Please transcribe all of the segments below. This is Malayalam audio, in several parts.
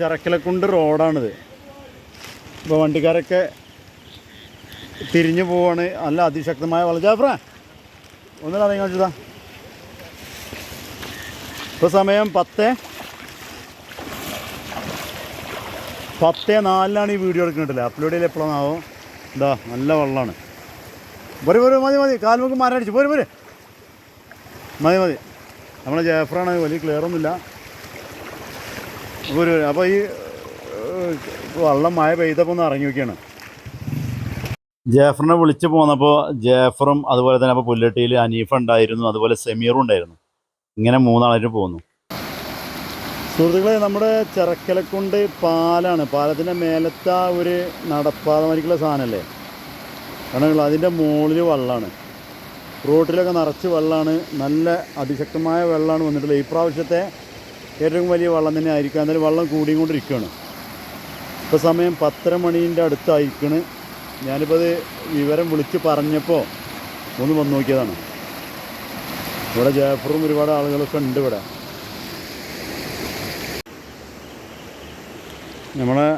ചിറക്കലക്കുണ്ട് റോഡാണിത്. ഇപ്പോൾ വണ്ടിക്കാരൊക്കെ തിരിഞ്ഞു പോവാണ്. നല്ല അതിശക്തമായ വളജാഫ്ര ഒന്നല്ല ഒന്നിനാ നിങ്ങൾ ചുതാ ഇപ്പോൾ സമയം പത്ത് പത്ത് നാലിലാണ് ഈ വീഡിയോ എടുക്കുന്നുണ്ടല്ലേ അപ്ലോഡ് ചെയ്ത് എപ്പോഴാണാവോ എന്താ നല്ല വെള്ളമാണ് പോരെ പോരെ മതി മതി. കാൽമുക്ക് മരടിച്ച്. പോര് പോര് മതി മതി. നമ്മളെ ജയഫ്രാണ് വലിയ ക്ലിയർ പോര് അപ്പോൾ ഈ വള്ളം മഴ പെയ്തപ്പോൾ ഒന്ന് ഇറങ്ങി നോക്കിയാണ്. ജേഫറിനെ വിളിച്ച് പോന്നപ്പോൾ ജേഫറും അതുപോലെ തന്നെ അപ്പോൾ പുല്ലട്ടിയിൽ അനീഫ ഉണ്ടായിരുന്നു അതുപോലെ സെമീറും ഉണ്ടായിരുന്നു. ഇങ്ങനെ മൂന്നാളായിട്ട് പോകുന്നു സുഹൃത്തുക്കളെ നമ്മുടെ ചിറക്കലക്കുണ്ട് പാലാണ്. പാലത്തിന്റെ മേലത്തെ ഒരു നടപ്പാത മാതിരിക്കുള്ള സാധനമല്ലേ കാരണം അതിന്റെ മുകളിൽ വെള്ളമാണ് റോട്ടിലൊക്കെ നിറച്ച് വെള്ളമാണ് നല്ല അതിശക്തമായ വെള്ളമാണ് വന്നിട്ടുള്ളത്. ഈ പ്രാവശ്യത്തെ ഏറ്റവും വലിയ വള്ളം തന്നെ ആയിരിക്കും. എന്നാലും വള്ളം കൂടിയും കൊണ്ടിരിക്കുകയാണ് ഇപ്പോൾ സമയം പത്തര മണീന്റെ അടുത്തായിരിക്കണ്. ഞാനിപ്പോൾ അത് വിവരം വിളിച്ച് പറഞ്ഞപ്പോൾ ഒന്ന് വന്നു നോക്കിയതാണ്. ഇവിടെ ജയപ്പുറും ഒരുപാട് ആളുകളൊക്കെ ഉണ്ട് ഇവിടെ. നമ്മളെ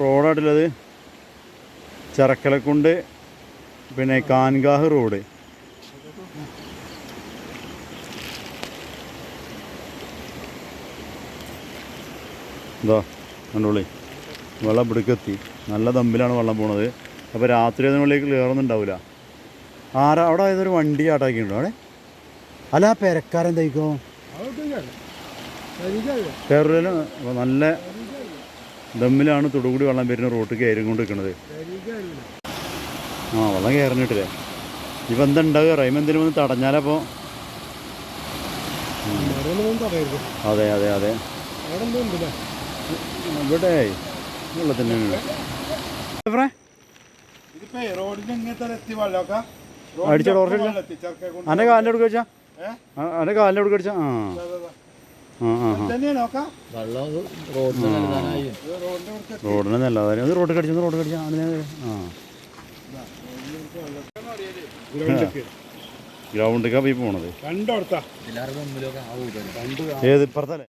റോഡായിട്ടുള്ളത് ചരക്കലക്കുണ്ട് പിന്നെ കാൻഗാഹ് റോഡ്. ഇതാ കണ്ടോളി. വെള്ളം ഇവിടേക്കെത്തി. നല്ല തമ്പിലാണ് വെള്ളം പോണത്. അപ്പോൾ രാത്രി അതിനുള്ളിലേക്ക് ഉണ്ടാവില്ല ആരാ അവിടെ ഏതൊരു വണ്ടി ആട്ടാക്കിയിട്ടുണ്ടോ അവിടെ? അല്ല ആ പെരക്കാരൻ തയ്ക്കോ കയറില്ല നല്ല ദമ്മിലാണ് തൊടുകൂടി വെള്ളം വരുന്ന റോട്ട് കയറി കൊണ്ട് നിൽക്കുന്നത് ആ വെള്ളം കയറിഞ്ഞിട്ടില്ലേ ഇപ്പം എന്താ ഉണ്ടാവുക? റൈമ എന്തെങ്കിലും ഒന്ന് തടഞ്ഞാലപ്പോൾ അതെ അതെ അതെ. ഇവിടെ വെള്ളമൊക്കെ അടിച്ച ടോർച്ച് അന്റെ കാലിന്റെ എടുക്കുക വെച്ചാ അന്റെ കാലിന്റെ എടുക്കുക വെച്ചാ ആ ആ. ആ ആ തന്നെയാ നോക്കാം റോഡിന് നല്ലതാ അത് റോഡ് കടിച്ചു റോഡ് കടിച്ചാ? അതിനെ ആ. ഗ്രൗണ്ടിക്കാ പോയി പോണത്. ഏത് ഇപ്പുറത്തല്ലേ